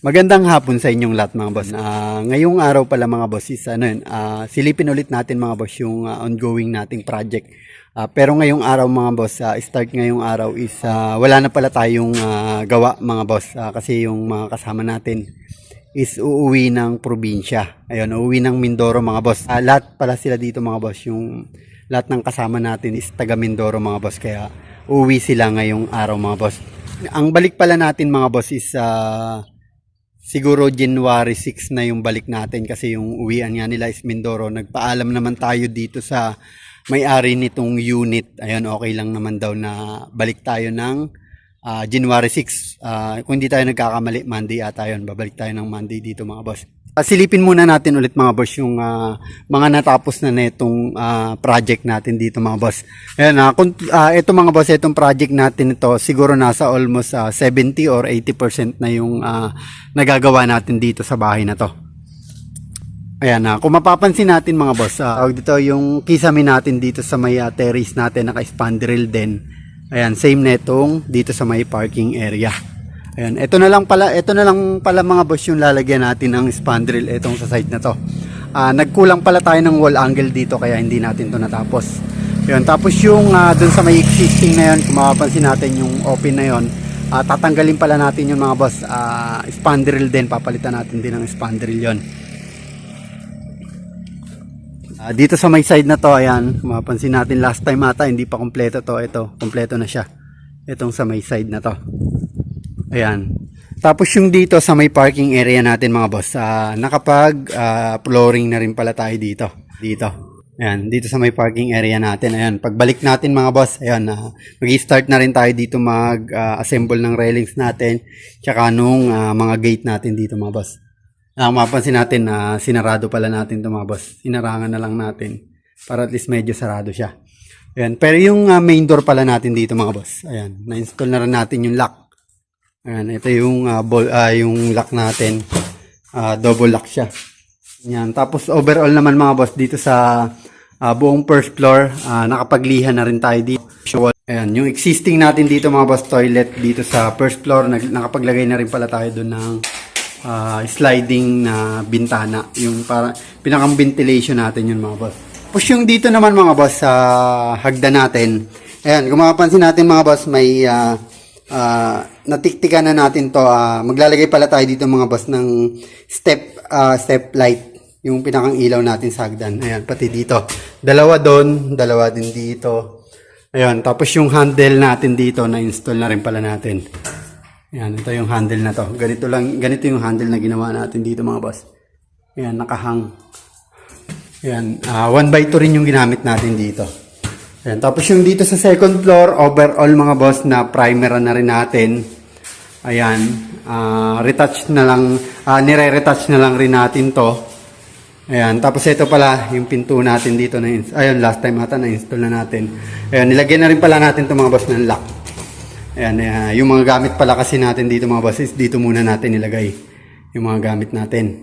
Magandang hapon sa inyong lahat mga boss. Ah, ngayong araw pala mga boss is ano yun, ah, silipin ulit natin mga boss yung ah, ongoing nating project. Ah, pero ngayong araw mga boss, ah, start ngayong araw is ah, wala na pala tayong ah, gawa mga boss Ah, kasi yung mga kasama natin is uuwi ng probinsya. Ayun, uuwi ng Mindoro mga boss. Ah, lahat pala sila dito mga boss, yung lahat ng kasama natin is taga Mindoro mga boss kaya uuwi sila ngayong araw mga boss. Ang balik pala natin mga boss is ah, siguro January 6 na yung balik natin kasi yung uwian nga nila is Mindoro. Nagpaalam naman tayo dito sa may-ari nitong unit. Ayun, okay lang naman daw na balik tayo ng ah, January 6. Ah, kung hindi tayo nagkakamali, Monday ata yun. Babalik tayo ng Monday dito mga boss. Ah, silipin muna natin ulit mga boss yung ah, mga natapos na netong ah, project natin dito mga boss. Ayan, ah, kung, ah, ito mga boss, itong project natin ito, siguro nasa almost ah, 70 or 80% na yung ah, nagagawa natin dito sa bahay na to. Ayan na, kung mapapansin natin mga boss, tawag dito yung kisame natin dito sa may uh, terrace natin, naka-spandrel din. Ayan, same netong dito sa may parking area. Ayan, ito na lang pala, ito na lang pala mga boss yung lalagyan natin ng spandrel itong sa site na to. Ah, nagkulang pala tayo ng wall angle dito kaya hindi natin to natapos. Ayan, tapos yung ah, dun sa may existing na yun, kung mapapansin natin yung open na yun, ah, tatanggalin pala natin yung mga boss, ah, spandrel din, papalitan natin din ng spandrel yon. Ah, dito sa may side na to, ayan, mapansin natin last time ata, hindi pa kompleto to. Ito, kompleto na siya. Itong sa may side na to. Ayan. Tapos yung dito sa may parking area natin mga boss, ah, nakapag ah, flooring na rin pala tayo dito. Dito. Ayan, dito sa may parking area natin. Ayan, pagbalik natin mga boss, ayan, uh, mag-start na rin tayo dito mag-assemble ng railings natin, tsaka nung ah, mga gate natin dito mga boss. Ang mapansin natin na sinarado pala natin ito mga boss. Sinarangan na lang natin para at least medyo sarado siya. Ayan. Pero yung ah, main door pala natin dito mga boss. Ayan. Na-install na rin natin yung lock. Ayan. Ito yung, ah, ball, ah, yung lock natin. Ah, double lock siya. Ayan. Tapos overall naman mga boss dito sa ah, buong first floor, ah, nakapaglihan na rin tayo dito. Ayan, yung existing natin dito mga boss toilet dito sa first floor, nag- nakapaglagay na rin pala tayo doon ng ah, sliding na bintana. Yung para, pinakang ventilation natin yun mga boss. Tapos yung dito naman mga boss sa hagdan natin. Ayan, kung mapapansin natin mga boss, may ah, ah, natiktikan na natin to. ah, maglalagay pala tayo dito mga boss ng step ah, step light. Yung pinakang ilaw natin sa hagdan. Ayan, pati dito. Dalawa doon, dalawa din dito. Ayan, tapos yung handle natin dito, na-install na rin pala natin. Ayan, ito yung handle na to. Ganito lang, ganito yung handle na ginawa natin dito mga boss. Ayan, nakahang. Ayan, 1 by 2 rin yung ginamit natin dito. Ayan, tapos yung dito sa second floor, overall mga boss na primer na rin natin. Ayan, ah, retouch na lang, ah, nire-retouch na lang rin natin to. Ayan, tapos ito pala, yung pinto natin dito na, ayun, last time ata na-install na natin. Ayan, nilagyan na rin pala natin to mga boss ng lock. Ayan, ah, yung mga gamit pala kasi natin dito mga boss is dito muna natin nilagay yung mga gamit natin.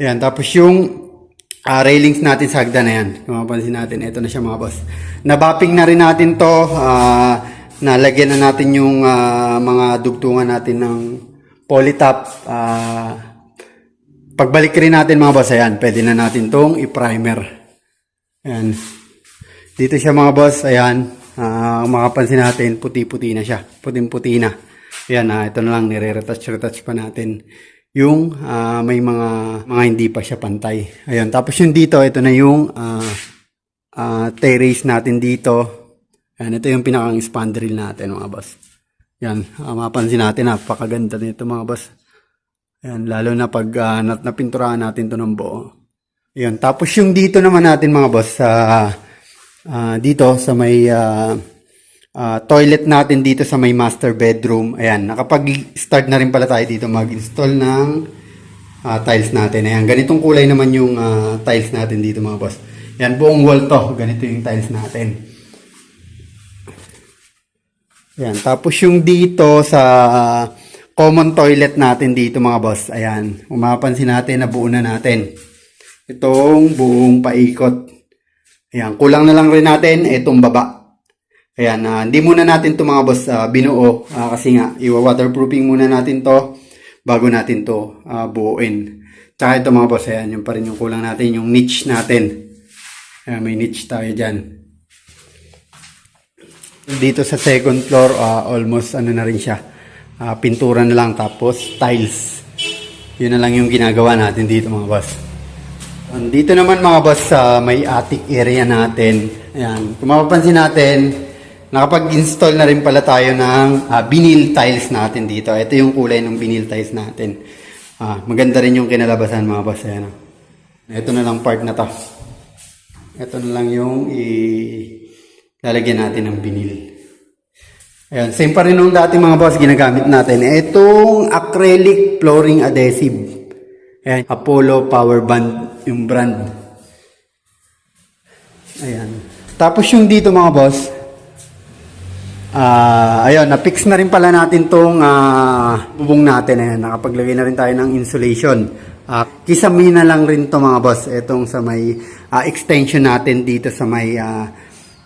Ayan, tapos yung ah, railings natin sa hagdan na yan. Kung mapansin natin, ito na siya mga boss. Nabapping na rin natin to. ah, nalagyan na natin yung ah, mga dugtungan natin ng polytop. ah, pagbalik rin natin mga boss, ayan, pwede na natin tong i-primer. Ayan. Dito siya mga boss, ayan. Ah, kung makapansin natin, puti-puti na siya. Puting-puti na. Ayan, ah, ito na lang, nire-retouch-retouch pa natin yung ah, may mga mga hindi pa siya pantay. Ayan, tapos yung dito, ito na yung ah, ah, terrace natin dito. Ayan, ito yung pinakang spandrel natin mga boss. Yan, ah, mapansin natin, napakaganda nito mga boss. Ayan, lalo na pag ah, nat napinturahan natin to ng buo. Ayan, tapos yung dito naman natin mga boss, sa ah, dito sa may ah, ah, toilet natin dito sa may master bedroom. Ayan, nakapag-start na rin pala tayo dito mag-install ng ah, tiles natin. Ayan, ganitong kulay naman yung ah, tiles natin dito mga boss. Ayan, buong wall to. Ganito yung tiles natin. Ayan, tapos yung dito sa ah, common toilet natin dito mga boss. Ayan, umapansin natin na buo na natin. Itong buong paikot. Ayan, kulang na lang rin natin itong baba. Ayan, ah, hindi muna natin to mga boss ah, binuo ah, kasi nga iwa-waterproofing muna natin to bago natin to ah, buuin. Tsaka ito mga boss, ayan, yung pa rin yung kulang natin, yung niche natin. Ayan, may niche tayo dyan. Dito sa second floor, ah, almost ano na rin siya. Ah, pintura na lang tapos tiles. Yun na lang yung ginagawa natin dito mga boss. Dito naman mga boss sa may attic area natin. Ayan, kung mapapansin natin, nakapag-install na rin pala tayo ng ah, vinyl tiles natin dito. Ito yung kulay ng vinyl tiles natin. Ah, maganda rin yung kinalabasan mga boss. Ayan. Ito na lang part na to. Ito na lang yung i lalagyan natin ng vinyl. Ayan, same pa rin nung dati mga boss ginagamit natin. Itong acrylic flooring adhesive. Ayan, Apollo Power Band yung brand. Ayan. Tapos yung dito mga boss, ah ayun, na-fix na rin pala natin tong ah, bubong natin. Ayan, nakapaglagay na rin tayo ng insulation. Ah, kisami na lang rin to mga boss. Itong sa may ah, extension natin dito sa may ah,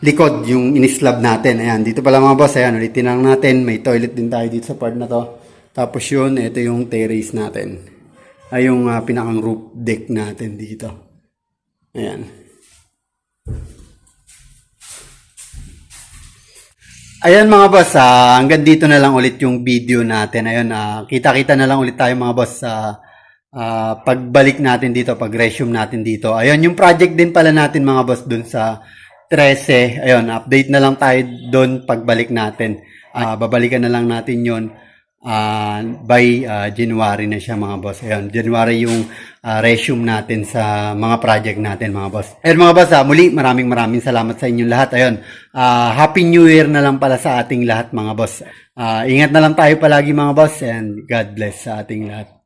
likod, yung inislab natin. Ayan, dito pala mga boss. Ayan, ulitin lang natin. May toilet din tayo dito sa part na to. Tapos yun, ito yung terrace natin. Ay yung ah, pinakang roof deck natin dito. Ayan. Ayan mga boss, ah, hanggang dito na lang ulit yung video natin. Ayun, ah, kita-kita na lang ulit tayo mga boss sa ah, pagbalik natin dito, pag-resume natin dito. Ayun, yung project din pala natin mga boss dun sa 13. Ayun, update na lang tayo dun pagbalik natin. Ah, babalikan na lang natin yon ah, by ah, January na siya mga boss. Ayun, January yung ah, resume natin sa mga project natin mga boss. Ayun mga boss, ah, muli maraming maraming salamat sa inyong lahat. Ayun, ah, Happy New Year na lang pala sa ating lahat mga boss. Ah, ingat na lang tayo palagi mga boss and God bless sa ating lahat.